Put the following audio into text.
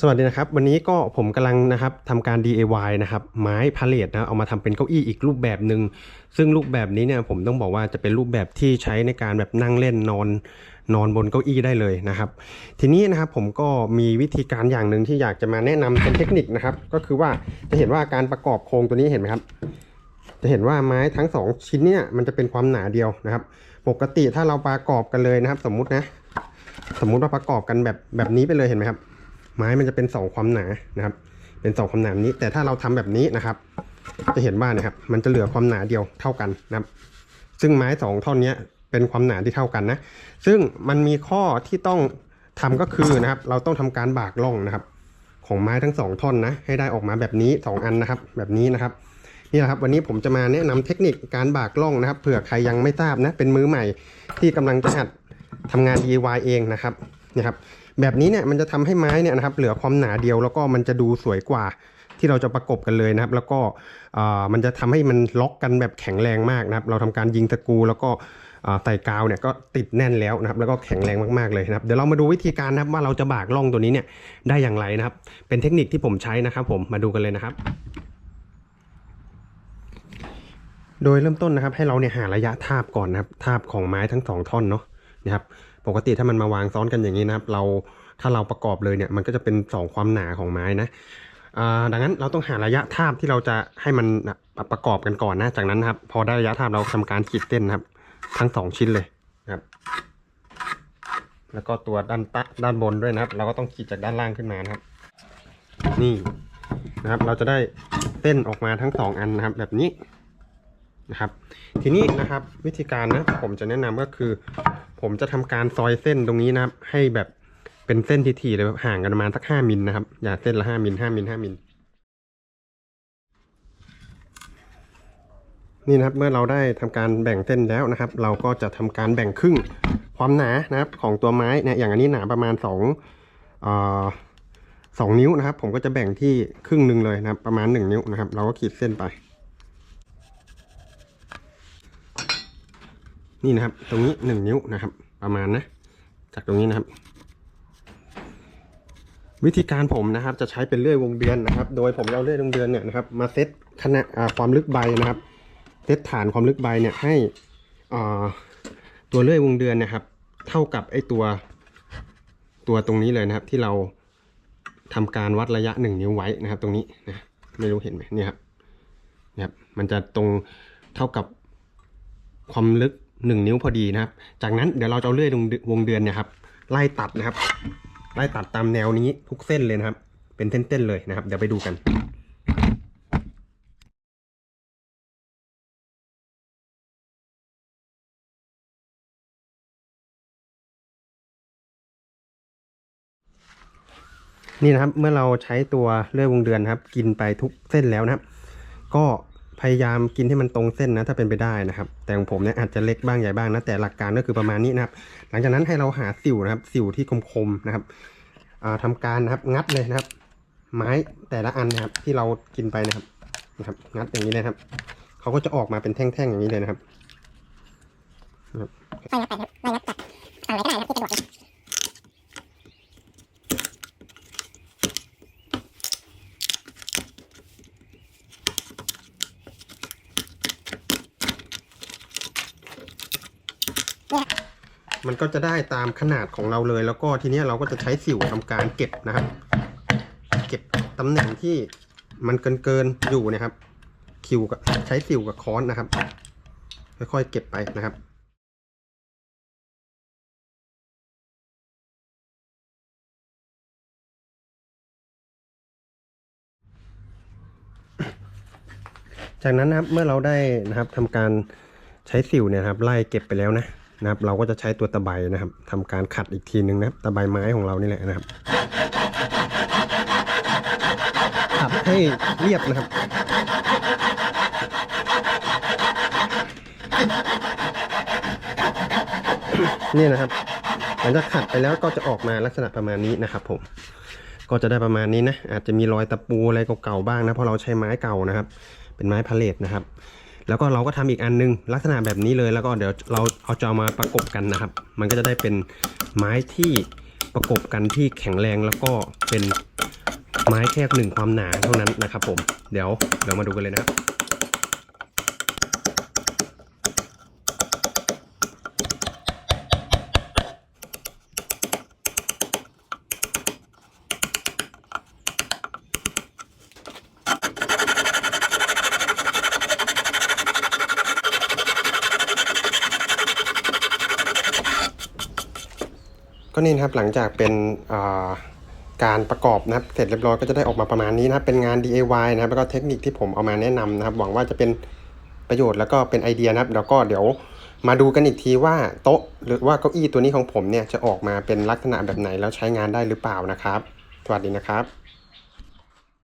สวัสดีนะครับ วันนี้ก็ผมกำลังนะครับทำการ DIY นะครับไม้พาเลทนะเอามาทำเป็นเก้าอี้อีกรูปแบบหนึ่งซึ่งรูปแบบนี้เนี่ยผมต้องบอกว่าจะเป็นรูปแบบที่ใช้ในการแบบนั่งเล่นนอนนอนบนเก้าอี้ได้เลยนะครับ ทีนี้นะครับผมก็มีวิธีการอย่างหนึ่งที่อยากจะมาแนะนำเป็นเทคนิคนะครับ ก็คือว่าจะเห็นว่าการประกอบโครงตัวนี้เห็นไหมครับ จะเห็นว่าไม้ทั้งสองชิ้นเนี่ยมันจะเป็นความหนาเดียวนะครับ ปกติถ้าเราประกอบกันเลยนะครับ สมมุตินะ สมมุติว่าประกอบกันแบบแบบนี้ไปเลยเห็นไหมครับ ไม้มันจะเป็นสองความหนานะครับ เป็นสองความหนานี้ แต่ถ้าเราทำแบบนี้นะครับ จะเห็นว่านะครับ มันจะเหลือความหนาเดียวเท่ากันนะครับ ซึ่งไม้สองท่อนนี้เป็นความหนาที่เท่ากันนะ ซึ่งมันมีข้อที่ต้องทำก็คือนะครับ เราต้องทำการบากล่องนะครับ ของไม้ทั้งสองท่อนนะ ให้ได้ออกมาแบบนี้สองอันนะครับ แบบนี้นะครับนี่แหละครับวันนี้ผมจะมาแนะนำเทคนิคการบากล่องนะครับเผื่อใครยังไม่ทราบนะเป็นมือใหม่ที่กำลังจะหัดทำงาน DIY เองนะครับนี่ครับ แบบนี้เนี่ยมันจะทำให้ไม้เนี่ยนะครับเหลือความหนาเดียวแล้วก็มันจะดูสวยกว่าที่เราจะประกบกันเลยนะครับ แล้วก็อ่ามันจะทำให้มันล็อกกันแบบแข็งแรงมากนะครับ เราทำการยิงตะกูแล้วก็อ่าใส่กาวเนี่ยก็ติดแน่นแล้วนะครับ แล้วก็แข็งแรงมากๆเลยนะครับ เดี๋ยวเรามาดูวิธีการนะครับว่าเราจะบากล่องตัวนี้เนี่ยได้อย่างไรนะครับ เป็นเทคนิคที่ผมใช้นะครับ ผมมาดูกันเลยนะครับโดยเริ่มต้นนะครับให้เราเนี่ยหาระยะทาบก่อนนะครับทาบของไม้ทั้งสองท่อนเนาะ นะครับปกติถ้ามันมาวางซ้อนกันอย่างนี้นะครับ เราถ้าเราประกอบเลยเนี่ยมันก็จะเป็นสองความหนาของไม้นะดังนั้นเราต้องหาระยะทาบที่เราจะให้มันประกอบกันก่อนนะจากนั้นนะครับ พอได้ระยะทาบเราทำการขีดเส้นนะครับ ทั้งสองชิ้นเลยนะครับ แล้วก็ตัวด้านตะด้านบนด้วยนะครับ เราก็ต้องขีดจากด้านล่างขึ้นมานะครับ นี่นะครับ เราจะได้เส้นออกมาทั้งสองอันนะครับ แบบนี้นะครับ ทีนี้นะครับวิธีการนะผมจะแนะนำก็คือ ผมจะทำการซอยเส้นตรงนี้นะครับ ให้แบบเป็นเส้นทีๆเลยแบบห่างกันประมาณสักห้ามิลนะครับ อย่าเส้นละห้ามิลห้ามิลห้ามิลนี่นะครับเมื่อเราได้ทำการแบ่งเส้นแล้วนะครับ เราก็จะทำการแบ่งครึ่งความหนานะครับ ของตัวไม้เนี่ยอย่างอันนี้หนาประมาณสองสองนิ้วนะครับ ผมก็จะแบ่งที่ครึ่งหนึ่งเลยนะครับ ประมาณหนึ่งนิ้วนะครับ เราก็ขีดเส้นไป นี่นะครับ ตรงนี้หนึ่งนิ้วนะครับ ประมาณนะ จากตรงนี้นะครับ วิธีการผมนะครับ จะใช้เป็นเลื่อยวงเดือนนะครับ โดยผมเอาเลื่อยวงเดือนเนี่ยนะครับ มาเซตขนาดความลึกใบนะครับเซตฐานความลึกใบเนี่ยให้ตัวเลื่อยวงเดือนนะครับ เท่ากับไอตัวตัวตรงนี้เลยนะครับ ที่เราทำการวัดระยะหนึ่งนิ้วไว้นะครับ ตรงนี้นะไม่รู้เห็นไหมเนี่ยครับเนี่ยครับมันจะตรงเท่ากับความลึก หนึ่งนิ้วพอดีนะครับ จากนั้นเดี๋ยวเราจะเอาเลื่อยวงวงเดือนเนี่ยครับ ไล่ตัดนะครับ ไล่ตัดตามแนวนี้ทุกเส้นเลยนะครับ เป็นเส้นๆเลยนะครับ เดี๋ยวไปดูกันนี่นะครับเมื่อเราใช้ตัวเลื่อยวงเดือนนะครับ กินไปทุกเส้นแล้วนะครับ ก็ พยายามกินให้มันตรงเส้นนะถ้าเป็นไปได้นะครับ แต่ของผมเนี่ยอาจจะเล็กบ้างใหญ่บ้างนะแต่หลักการก็คือประมาณนี้นะครับ หลังจากนั้นให้เราหาสิวนะครับสิวที่คมๆนะครับอ่าทำการนะครับงัดเลยนะครับ ไม้แต่ละอันนะครับที่เรากินไปนะครับนะครับ งัดอย่างนี้เลยครับเขาก็จะออกมาเป็นแท่งๆอย่างนี้เลยนะครับไม่นับแต่ไม่นับตัดฝั่งไหนก็ได้นะครับที่สะดวก มันก็จะได้ตามขนาดของเราเลย แล้วก็ทีนี้เราก็จะใช้สิวทำการเก็บนะครับ เก็บตำแหน่งที่มันเกินเกินอยู่นะครับ คิวกับใช้สิวกับค้อนนะครับ ค่อยๆเก็บไปนะครับจากนั้นนะครับเมื่อเราได้นะครับทำการใช้สิวเนี่ยครับไล่เก็บไปแล้วนะ นะครับ เราก็จะใช้ตัวตะไบนะครับทำการขัดอีกทีหนึ่งนะครับ ตะไบไม้ของเรานี่แหละนะครับ ขัดให้เรียบนะครับนี่นะครับหลังจากขัดไปแล้วก็จะออกมาลักษณะประมาณนี้นะครับ ผม ก็จะได้ประมาณนี้นะอาจจะมีรอยตะปูอะไรเก่าๆบ้างนะเพราะเราใช้ไม้เก่านะครับ เป็นไม้พาเลทนะครับ แล้วก็เราก็ทำอีกอันนึงลักษณะแบบนี้เลยแล้วก็เดี๋ยวเราเอาจะเอามาประกบกันนะครับ มันก็จะได้เป็นไม้ที่ประกบกันที่แข็งแรงแล้วก็เป็นไม้แค่หนึ่งความหนาเท่านั้นนะครับผมเดี๋ยวเรามาดูกันเลยนะครับ ก็นี่นะครับหลังจากเป็นการประกอบนะครับเสร็จเรียบร้อยก็จะได้ออกมาประมาณนี้นะครับเป็นงาน DIY นะครับแล้วก็เทคนิคที่ผมเอามาแนะนำนะครับ หวังว่าจะเป็นประโยชน์แล้วก็เป็นไอเดียนะครับ แล้วก็เดี๋ยวมาดูกันอีกทีว่าโต๊ะหรือว่าเก้าอี้ตัวนี้ของผมเนี่ยจะออกมาเป็นลักษณะแบบไหนแล้วใช้งานได้หรือเปล่านะครับ สวัสดีนะครับ